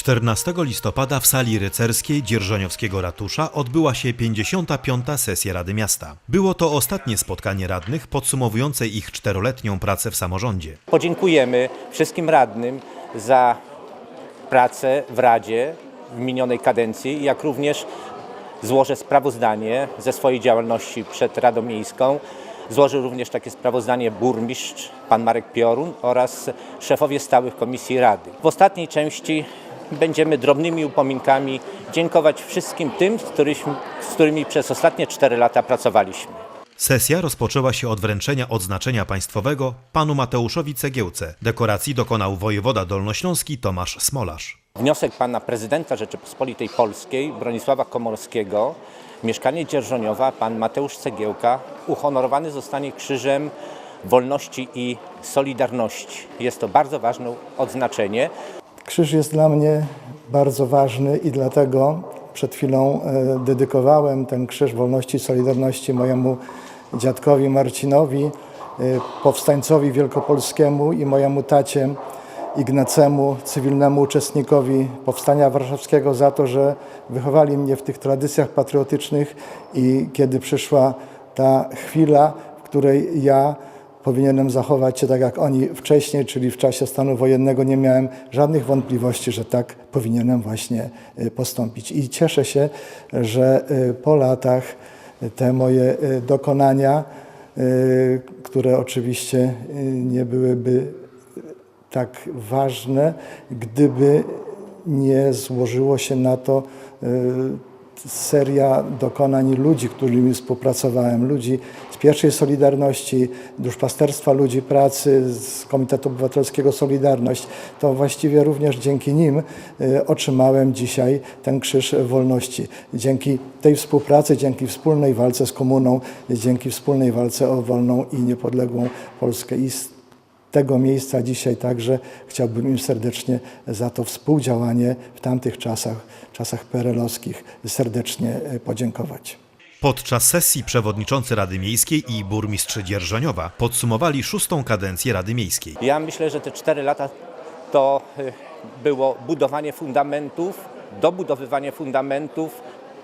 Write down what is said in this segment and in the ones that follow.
14 listopada w sali rycerskiej Dzierżoniowskiego Ratusza odbyła się 55. sesja Rady Miasta. Było to ostatnie spotkanie radnych podsumowujące ich czteroletnią pracę w samorządzie. Podziękujemy wszystkim radnym za pracę w Radzie w minionej kadencji, jak również złożę sprawozdanie ze swojej działalności przed Radą Miejską. Złożył również takie sprawozdanie burmistrz, pan Marek Piorun oraz szefowie stałych komisji Rady. W ostatniej części będziemy drobnymi upominkami dziękować wszystkim tym, z, z którymi przez ostatnie 4 lata pracowaliśmy. Sesja rozpoczęła się od wręczenia odznaczenia państwowego panu Mateuszowi Cegiełce. Dekoracji dokonał wojewoda dolnośląski Tomasz Smolarz. Wniosek pana prezydenta Rzeczypospolitej Polskiej Bronisława Komorowskiego, mieszkanie Dzierżoniowa, pan Mateusz Cegiełka, uhonorowany zostanie Krzyżem Wolności i Solidarności. Jest to bardzo ważne odznaczenie. Krzyż jest dla mnie bardzo ważny i dlatego przed chwilą e, dedykowałem ten Krzyż Wolności i Solidarności mojemu dziadkowi Marcinowi, e, powstańcowi wielkopolskiemu i mojemu tacie Ignacemu, cywilnemu uczestnikowi Powstania Warszawskiego za to, że wychowali mnie w tych tradycjach patriotycznych i kiedy przyszła ta chwila, w której ja powinienem zachować się tak jak oni wcześniej, czyli w czasie stanu wojennego nie miałem żadnych wątpliwości, że tak powinienem właśnie y, postąpić. I cieszę się, że y, po latach te moje dokonania, które oczywiście nie byłyby tak ważne, gdyby nie złożyło się na to seria dokonań ludzi, którymi współpracowałem, ludzi z pierwszej Solidarności, duszpasterstwa ludzi pracy, z Komitetu Obywatelskiego Solidarność. To właściwie również dzięki nim y, otrzymałem dzisiaj ten Krzyż Wolności. Dzięki tej współpracy, dzięki wspólnej walce z komuną, dzięki wspólnej walce o wolną i niepodległą Polskę. I tego miejsca dzisiaj także chciałbym im serdecznie za to współdziałanie w tamtych czasach, czasach perelowskich, serdecznie e, podziękować. Podczas sesji przewodniczący Rady Miejskiej i burmistrz Dzierżoniowa podsumowali szóstą kadencję Rady Miejskiej. Ja myślę, że te 4 lata to y, było budowanie fundamentów, dobudowywanie fundamentów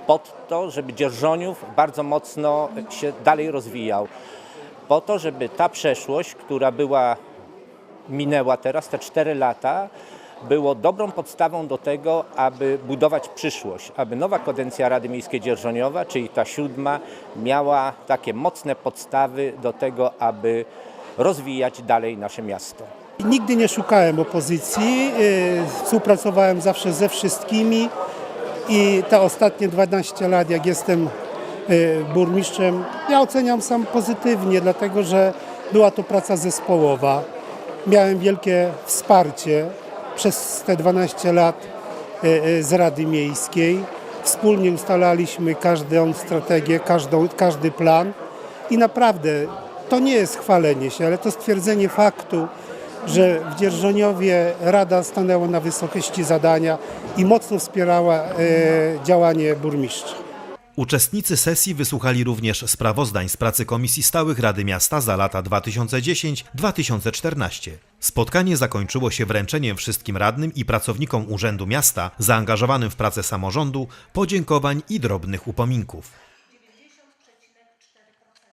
pod to, żeby Dzierżoniów bardzo mocno się dalej rozwijał. Po to, żeby ta przeszłość, która była, minęła teraz, te 4 lata, było dobrą podstawą do tego, aby budować przyszłość, aby nowa kadencja Rady Miejskiej Dzierżoniowa, czyli ta siódma, miała takie mocne podstawy do tego, aby rozwijać dalej nasze miasto. Nigdy nie szukałem opozycji, y, współpracowałem zawsze ze wszystkimi i te ostatnie 12 lat, jak jestem y, burmistrzem, ja oceniam sam pozytywnie, dlatego że była to praca zespołowa. Miałem wielkie wsparcie przez te 12 lat y, y, z Rady Miejskiej. Wspólnie ustalaliśmy każdą strategię, każdą, każdy plan i naprawdę to nie jest chwalenie się, ale to stwierdzenie faktu, że w Dzierżoniowie Rada stanęła na wysokości zadania i mocno wspierała e, działanie burmistrza. Uczestnicy sesji wysłuchali również sprawozdań z pracy Komisji Stałych Rady Miasta za lata 2010-2014. Spotkanie zakończyło się wręczeniem wszystkim radnym i pracownikom Urzędu Miasta zaangażowanym w pracę samorządu podziękowań i drobnych upominków.